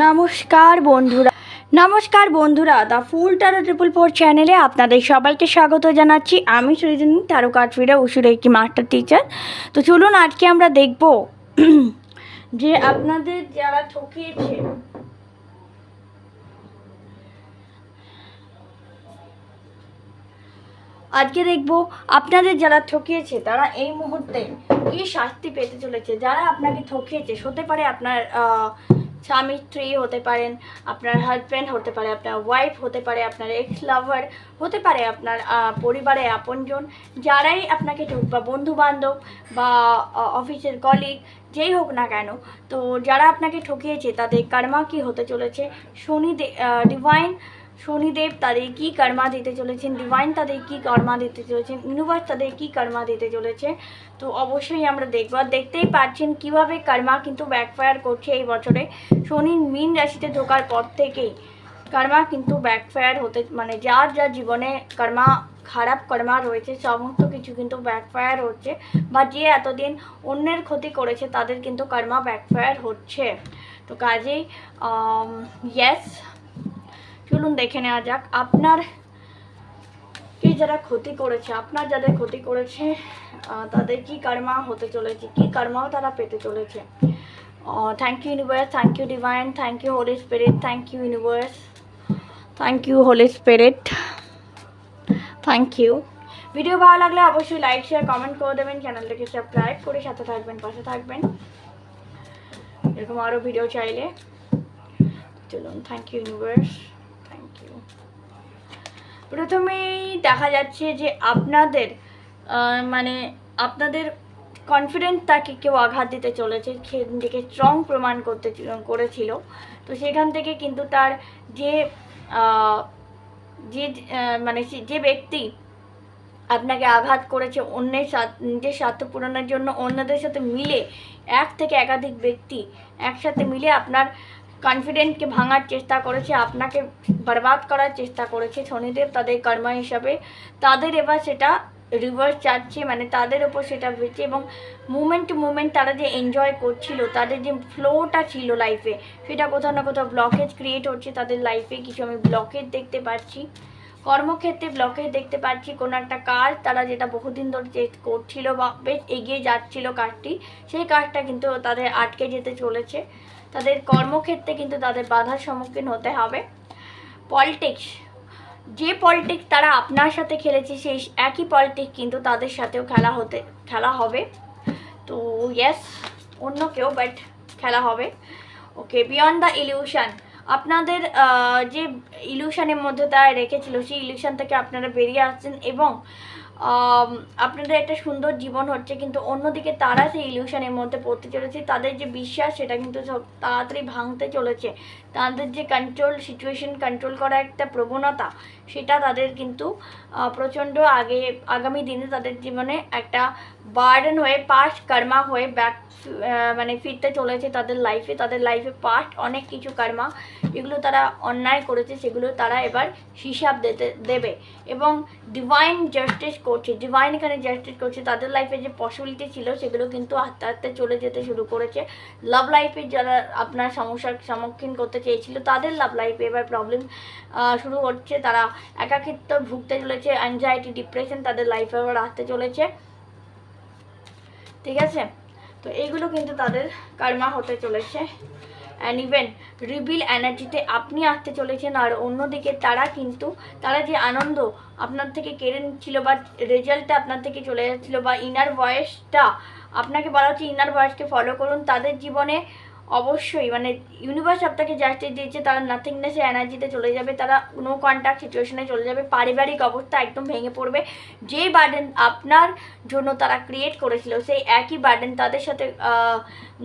নমস্কার বন্ধুরা। নমস্কার বন্ধুরা the full tarot triple four চ্যানেলে আপনাদের সবাইকে স্বাগত জানাচ্ছি। আমি সৃজনী তারো কাঠফিরা উসুর একটি মাস্টার টিচার। তো চলুন আজকে আমরা দেখব যে আপনাদের যারা ঠকিয়েছে, আজকে দেখব আপনাদের যারা ঠকিয়েছে, তারা এই মুহূর্তে কি শাস্তি পেতে চলেছে? যারা আপনাকে ঠকিয়েছে, হতে পারে আপনার স্বামী স্ত্রী হতে পারেন, আপনার হাজব্যান্ড হতে পারে, আপনার ওয়াইফ হতে পারে, আপনার এক্স লাভার হতে পারে, আপনার পরিবারে আপনজন, যারাই আপনাকে চোখ বা বন্ধুবান্ধব বা অফিসের কলিগ যেই হোক না কেন, তো যারা আপনাকে ঠকিয়েছে, তাদের কর্মা কি হতে চলেছে? শনি ডিভাইন শনিদেব তাদের কি কর্মা দিতে চলেছেন, ডিভাইন তাদের কি কর্মা দিতে চলেছেন, ইউনিভার্স তাদের কি কর্মা দিতে চলেছে, তো অবশ্যই আমরা দেখব। আর দেখতেই পাচ্ছেন কীভাবে কর্মা কিন্তু ব্যাকফায়ার করছে এই বছরে। শনি মীন রাশিতে ঢোকার পর থেকেই কর্মা কিন্তু ব্যাকফায়ার হতে মানে যার যার জীবনে কর্মা, খারাপ কর্মা রয়েছে, সমস্ত কিছু কিন্তু ব্যাকফায়ার হচ্ছে বা যে এতদিন অন্যের ক্ষতি করেছে তাদের কিন্তু কর্মা ব্যাকফায়ার হচ্ছে। তো কাজেই ইয়েস চলুন দেখে নেওয়া যাক, আপনার কে যারা ক্ষতি করেছে, আপনার যাদের ক্ষতি করেছে তাদের কি কর্মা হতে চলেছে, কি কর্মাও তারা পেতে চলেছে। Thank you universe thank you divine thank you holy spirit thank you universe thank you holy spirit thank you video ভালো লাগলে অবশ্যই লাইক শেয়ার কমেন্ট করে দেবেন চ্যানেলটাকে সাবস্ক্রাইব করে সাথে থাকবেন, পাশে থাকবেন। এরকম আরও ভিডিও চাইলে। চলুন থ্যাংক ইউ ইউনিভার্স প্রথমেই দেখা যাচ্ছে যে আপনাদের মানে আপনাদের কনফিডেন্স তাকে কেউ আঘাত দিতে চলেছে নিজেকে স্ট্রং প্রমাণ করতে ছিল- করেছিল। তো সেখান থেকে কিন্তু তার যে যে মানে সে- যে ব্যক্তি আপনাকে আঘাত করেছে অন্যের নিজের স্বার্থ পূরণের জন্য অন্যদের সাথে মিলে এক থেকে একাধিক ব্যক্তি একসাথে মিলে আপনার কনফিডেন্টকে ভাঙার চেষ্টা করেছে, আপনাকে বরবাদ করার চেষ্টা করেছে শনিদেব তাদের কর্মা হিসাবে। তাদের এবার সেটা রিভার্স যাচ্ছে মানে তাদের ওপর সেটা হয়েছে এবং মুমেন্ট টু মুমেন্ট তারা যে এনজয় করছিল, তাদের যে ফ্লোটা ছিল লাইফে সেটা কোথাও না কোথাও ব্লকেজ ক্রিয়েট হচ্ছে, তাদের লাইফে কিছু আমি ব্লকেজ দেখতে পাচ্ছি। কর্মক্ষেত্রে ব্লকে দেখতে পাচ্ছি কোনো একটা কাজ, তারা যেটা বহুদিন ধরে করছিল বা বেশ এগিয়ে যাচ্ছিল কাজটি, সেই কাজটা কিন্তু তাদের আটকে যেতে চলেছে। তাদের কর্মক্ষেত্রে কিন্তু তাদের বাধার সম্মুখীন হতে হবে। পলিটিক্স যে পলিটিক্স তারা আপনার সাথে খেলেছে, সেই একই পলিটিক্স কিন্তু তাদের সাথেও খেলা হতে, খেলা হবে। তো ইয়েস অন্য কেউ বাট খেলা হবে। ওকে বিয়ন্ড দ্য ইলিউশন আপনাদের যে ইলিউশনের মধ্যে তারা রেখেছিল, সেই ইলিউশন থেকে আপনারা বেরিয়ে আসছেন এবং আপনাদের একটা সুন্দর জীবন হচ্ছে, কিন্তু অন্যদিকে তারা সেই ইলিউশনের মধ্যে পড়তে চলেছে। তাদের যে বিশ্বাস, সেটা কিন্তু সব তাড়াতাড়ি ভাঙতে চলেছে। তাদের যে কন্ট্রোল সিচুয়েশন কন্ট্রোল করা একটা প্রবণতা, সেটা তাদের কিন্তু প্রচণ্ড আগে, আগামী দিনে তাদের জীবনে একটা বার্ডেন হয়ে পাস্ট কর্মা হয়ে ব্যাক মানে ফিরতে চলেছে তাদের লাইফে তাদের লাইফে পাস্ট অনেক কিছু কর্মা যেগুলো তারা অন্যায় করেছে, সেগুলো তারা এবার হিসাব দিতে, দেবে। এবং ডিভাইন জাস্টিস করছে ডিভাইন এখানে জাস্টিস করছে। তাদের লাইফে যে পসিবিলিটি ছিল, সেগুলো কিন্তু আস্তে আস্তে চলে যেতে শুরু করেছে। লাভ লাইফে যারা আপনার সমস্যার সম্মুখীন করতে চেয়েছিল, তাদের লাভ লাইফে এবার প্রবলেম শুরু হচ্ছে। তারা একাকিত্ব ভুগতে চলেছে অ্যাংজাইটি ডিপ্রেশন তাদের লাইফে এবার আসতে চলেছে। ঠিক আছে? তো এইগুলো কিন্তু তাদের কর্মা হতে চলেছে। অ্যান্ড ইভেন রিবিল এনার্জিতে আপনি আসতে চলেছেন, আর অন্যদিকে তারা কিন্তু, তারা যে আনন্দ আপনার থেকে কেড়ে নিচ্ছিল বা রেজাল্টটা আপনার থেকে চলে যাচ্ছিল বা ইনার ভয়েসটা আপনাকে বলা হচ্ছে ইনার ভয়েসকে ফলো করুন। তাদের জীবনে অবশ্যই মানে ইউনিভার্স আপনাকে জাস্টিস দিয়েছে, তারা নাথিংনেসে এনার্জিতে চলে যাবে, তারা নো কন্ট্যাক্ট সিচুয়েশনে চলে যাবে, পারিবারিক অবস্থা একদম ভেঙে পড়বে। যে বার্ডেন আপনার জন্য তারা ক্রিয়েট করেছিল, সেই একই বার্ডেন তাদের সাথে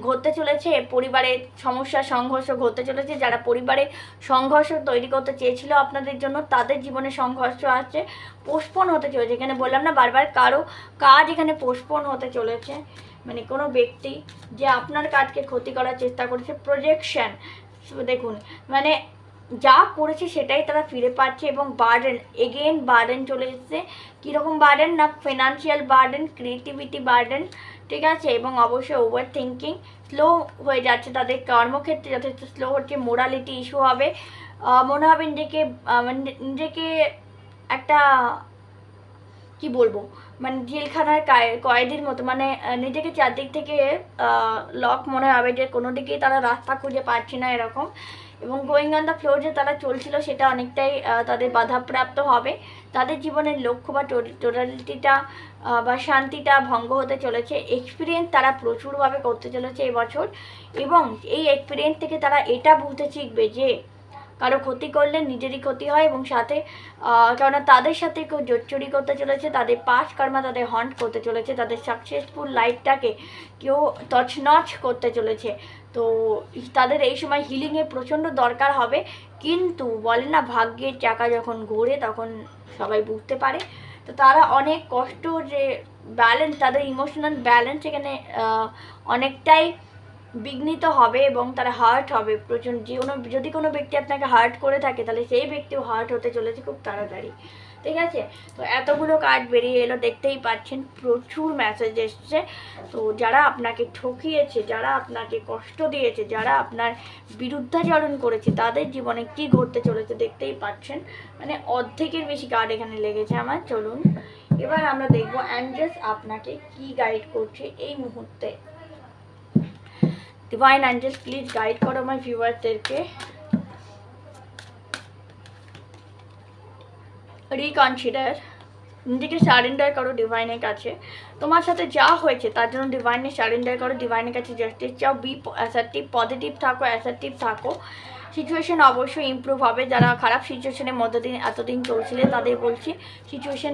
ঘটতে চলেছে, পরিবারে সমস্যা, সংঘর্ষ ঘটতে চলেছে, যারা পরিবারে সংঘর্ষ তৈরি করতে চেয়েছিল আপনাদের জন্য, তাদের জীবনে সংঘর্ষ আসছে পোস্টপোন হতে চলেছে। এখানে বললাম না, বারবার কারও কাজ এখানে পোস্টপোন হতে চলেছে। মানে কোনো ব্যক্তি যে আপনার কাজকে ক্ষতি করার চেষ্টা করেছে প্রজেকশন দেখুন মানে যা করেছে সেটাই তারা ফিরে পাচ্ছে এবং বার্ডেন এগেন বার্ডেন চলে এসেছে। কীরকম বার্ডেন না ফিনান্সিয়াল বার্ডেন ক্রিয়েটিভিটি বার্ডেন ঠিক আছে? এবং অবশ্যই ওভার থিঙ্কিং স্লো হয়ে যাচ্ছে তাদের কর্মক্ষেত্রে, যথেষ্ট স্লো হচ্ছে মোরালিটি ইস্যু হবে। মনে হবে নিজেকে মানে নিজেকে একটা কি বলব? মানে জেলখানার কায়- কয়েদির মতো মানে নিজেকে চারদিক থেকে লক মনে হবে যে কোনো দিকেই তারা রাস্তা খুঁজে পাচ্ছে না এরকম। এবং গোয়িং অন দ্য ফ্লোর যে তারা চলছিল সেটা অনেকটাই তাদের বাধাপ্রাপ্ত হবে। তাদের জীবনের লক্ষ্য বা টোটালিটিটা বা শান্তিটা ভঙ্গ হতে চলেছে। এক্সপিরিয়েন্স তারা প্রচুরভাবে করতে চলেছে এবছর। এবং এই এক্সপিরিয়েন্স থেকে তারা এটা বুঝতে শিখবে যে কারও ক্ষতি করলে নিজেরই ক্ষতি হয় এবং সাথে কেননা তাদের সাথে কেউ জোচ্চুরি করতে চলেছে, তাদের পাস কর্মা তাদের হন্ট করতে চলেছে, তাদের সাকসেসফুল লাইফটাকে কেউ তছনছ করতে চলেছে। তো তাদের এই সময় হিলিংয়ের প্রচণ্ড দরকার হবে, কিন্তু বলে না ভাগ্যের চাকা যখন ঘোরে তখন সবাই বুঝতে পারে। তো তারা অনেক কষ্ট যে ব্যালেন্স তাদের ইমোশনাল ব্যালেন্স এখানে অনেকটাই বিঘ্নিত হবে এবং তারা হার্ট হবে। প্রচণ্ড যে কোনো, যদি কোনো ব্যক্তি আপনাকে হার্ট করে থাকে, তাহলে সেই ব্যক্তিও হার্ট হতে চলেছে খুব তাড়াতাড়ি। ঠিক আছে? তো এতগুলো কার্ড বেরিয়ে এলো, দেখতেই পাচ্ছেন প্রচুর মেসেজ এসছে। তো যারা আপনাকে ঠকিয়েছে, যারা আপনাকে কষ্ট দিয়েছে, যারা আপনার বিরুদ্ধাচরণ করেছে, তাদের জীবনে কি ঘটতে চলেছে দেখতেই পাচ্ছেন। মানে অর্ধেকের বেশি কার্ড এখানে লেগেছে আমার। চলুন, এবার আমরা দেখব অ্যান্ড্রেস আপনাকে কি গাইড করছে এই মুহূর্তে। ডিভাইন অ্যাঞ্জেল প্লিজ গাইড করো আমার ভিউয়ারদেরকে রিকনসিডার নিজেকে সারেন্ডার করো ডিভাইনের কাছে। তোমার সাথে যা হয়েছে, তার জন্য ডিভাইনে সারেন্ডার করো ডিভাইনের কাছে জাস্টিস চাও। বি অ্যাসার্টিভ পজিটিভ থাকো অ্যাসার্টিভ থাকো। সিচুয়েশন অবশ্যই ইমপ্রুভ হবে। যারা খারাপ সিচুয়েশনের মধ্যে দিন এতদিন চলছিলে, তাদের বলছি সিচুয়েশন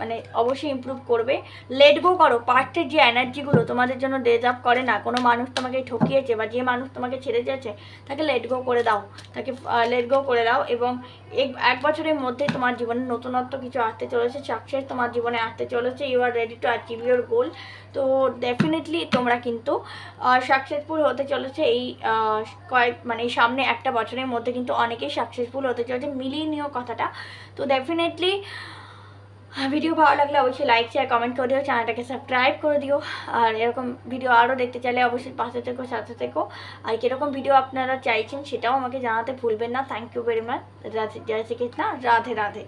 মানে অবশ্যই ইমপ্রুভ করবে। লেট গো করো পাস্টের যে এনার্জিগুলো তোমাদের জন্য ডিজার্ভ করে না, কোনো মানুষ তোমাকে ঠকিয়েছে বা যে মানুষ তোমাকে ছেড়ে যাচ্ছে তাকে লেট গো করে দাও। তাকে লেট গো করে দাও এবং এক বছরের মধ্যে তোমার জীবনে নতুনত্ব কিছু আসতে চলেছে সাকসেস তোমার জীবনে আসতে চলেছে you are ready to achieve your goal তো ডেফিনেটলি তোমরা কিন্তু সাকসেসফুল হতে চলেছে এই কয়েক মানে সামনে একটা বছরের মধ্যে কিন্তু অনেকেই সাকসেসফুল হতে চলেছে মিলিয়ে নিও কথাটা। তো ডেফিনেটলি ভিডিও ভালো লাগলে অবশ্যই লাইক শেয়ার কমেন্ট করে দিও চ্যানেলটাকে সাবস্ক্রাইব করে দিও। আর এরকম ভিডিও আরও দেখতে চাইলে অবশ্যই পাশে থেকো, সাথে থেকো। আর কীরকম ভিডিও আপনারা চাইছেন সেটাও আমাকে জানাতে ভুলবেন না। Thank you very much Radhe, Joy Shrikrishna. Radhe Radhe.